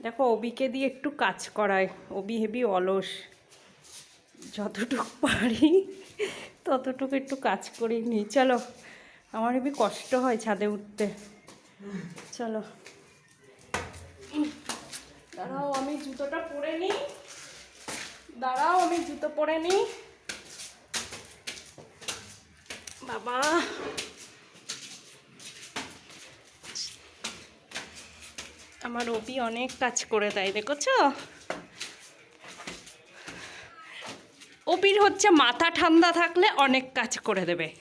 দেখো, অবিকে দিয়ে একটু কাজ করায়। অবি হেবি অলস। যতটুকু পারি, ততটুকু একটু কাজ করে নিই চলো, আমার হেবি কষ্ট হয় ছাদে উঠতে। চলো। দাঁড়াও, আমি জুতোটা পরে নিই দাঁড়াও, আমি জুতো পরে নিই বাবা। আমার অপি অনেক কাজ করে দেয়, দেখেছ? অপির হচ্ছে মাথা ঠান্ডা থাকলে অনেক কাজ করে দেবে।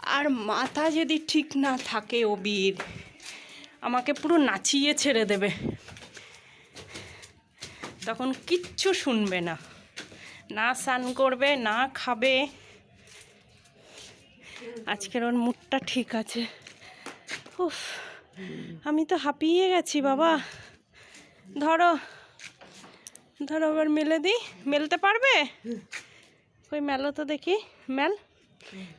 আর মাথা যদি ঠিক না থাকে ওবির আমাকে পুরো নাচিয়ে ছেড়ে দেবে। তখন কিচ্ছু শুনবে না। না স্নান করবে, না খাবে। আজকের ওর মুডটা ঠিক আছে। উফ। আমি তো হাঁপিয়ে গেছি বাবা। ধরো ধরো আবার মেলে দিই মেলতে পারবে? ওই মেলো তো দেখি। মেল।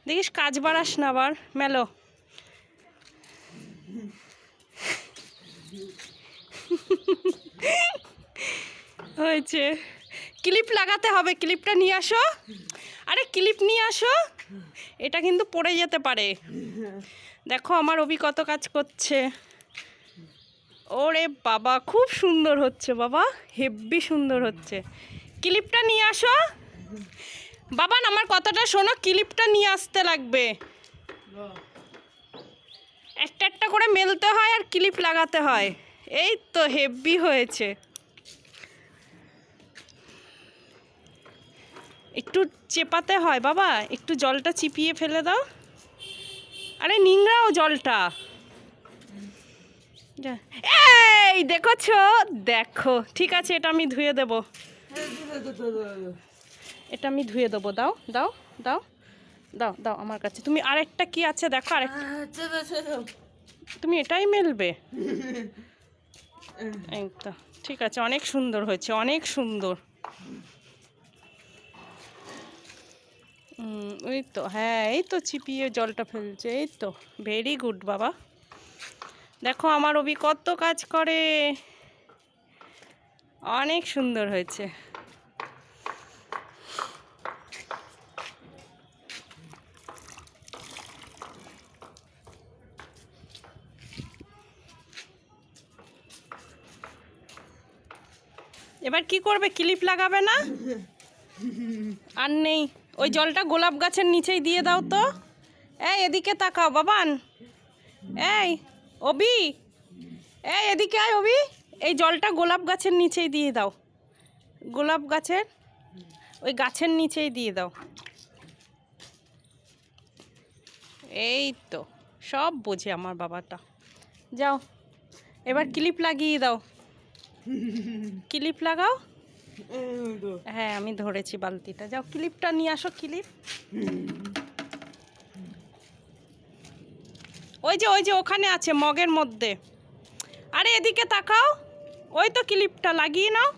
দেখিস কাজ বাড়াস না আবার। মেলো। হয়েছে। ক্লিপ লাগাতে হবে ক্লিপটা নিয়ে আসো। আরে ক্লিপ নিয়ে আসো। এটা কিন্তু পড়ে যেতে পারে। দেখো আমার অভি কত কাজ করছে। ওরে বাবা, খুব সুন্দর হচ্ছে বাবা, হেব্বি সুন্দর হচ্ছে। ক্লিপটা নিয়ে আসো। বাবান আমার কথাটা শোনো, ক্লিপটা নিয়ে আসতে লাগবে। একটা একটা করে মেলতে হয় আর ক্লিপ লাগাতে হয়। এই তো হেব্বি হয়েছে। একটু চেপাতে হয় বাবা, একটু জলটা চিপিয়ে ফেলে দাও। আরে নিংড়াও জলটা। এই দেখেছ? দেখো ঠিক আছে এটা আমি ধুয়ে দেবো। এটা আমি ধুয়ে দেবো। দাও দাও দাও দাও দাও আমার কাছে। তুমি আরেকটা কি আছে দেখো আরেক তুমি এটাই মেলবে? এই তো ঠিক আছে অনেক সুন্দর হয়েছে অনেক সুন্দর। ওই তো হ্যাঁ এই তো চিপিয়ে জলটা ফেলছে, এই তো ভেরি গুড বাবা। দেখো, আমার অভি কত কাজ করে। অনেক সুন্দর হয়েছে। এবার কি করবে? ক্লিপ লাগাবে না? আর নেই। ওই জলটা গোলাপ গাছের নিচেই দিয়ে দাও তো। এই, এদিকে তাকাও, বাবান। এই, অবি। এই, এদিকে আয়, অবি। এই জলটা গোলাপ গাছের নিচেই দিয়ে দাও। গোলাপ গাছের ওই গাছের নিচেই দিয়ে দাও। এই তো, সব বোঝে আমার বাবাটা। যাও, এবার ক্লিপ লাগিয়ে দাও। ক্লিপ লাগাও। হ্যাঁ আমি ধরেছি বালতিটা। যাও ক্লিপটা নিয়ে আসো ক্লিপ। ওই যে ওই যে ওখানে আছে মগের মধ্যে। আরে এদিকে তাকাও। ওই তো ক্লিপটা লাগিয়ে নাও।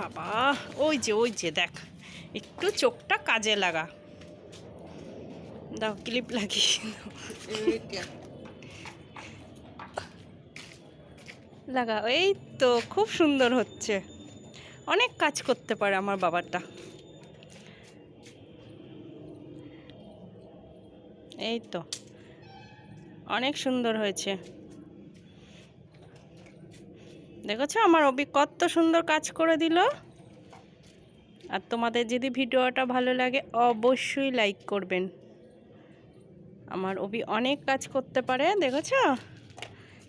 বাবা ওই যে ওই যে দেখ। একটু চোখটা কাজে লাগা। দাও ক্লিপ লাগিয়ে লাগা এই তো খুব সুন্দর হচ্ছে। অনেক কাজ করতে পারে আমার বাবারটা এই তো, অনেক সুন্দর হয়েছে। দেখেছ? আমার অবি কত সুন্দর কাজ করে দিল। আর তোমাদের যদি ভিডিওটা ভালো লাগে, অবশ্যই লাইক করবেন। আমার অবি অনেক কাজ করতে পারে, দেখেছ?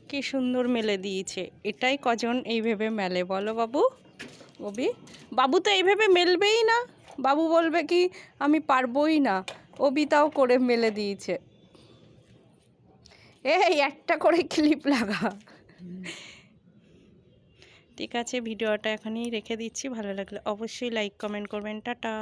কি সুন্দর মেলে দিয়েছে। এটাই কজন এইভাবে মেলে, বলো বাবু। অবি বাবু তো এইভাবে মেলবেই না। বাবু বলবে কি, আমি পারবই না। ওবি তাও করে মেলে দিয়েছে। এই একটা করে ক্লিপ লাগা। ঠিক আছে, ভিডিওটা এখানেই রেখে দিচ্ছি। ভালো লাগলে অবশ্যই লাইক কমেন্ট করবেন। টাটা।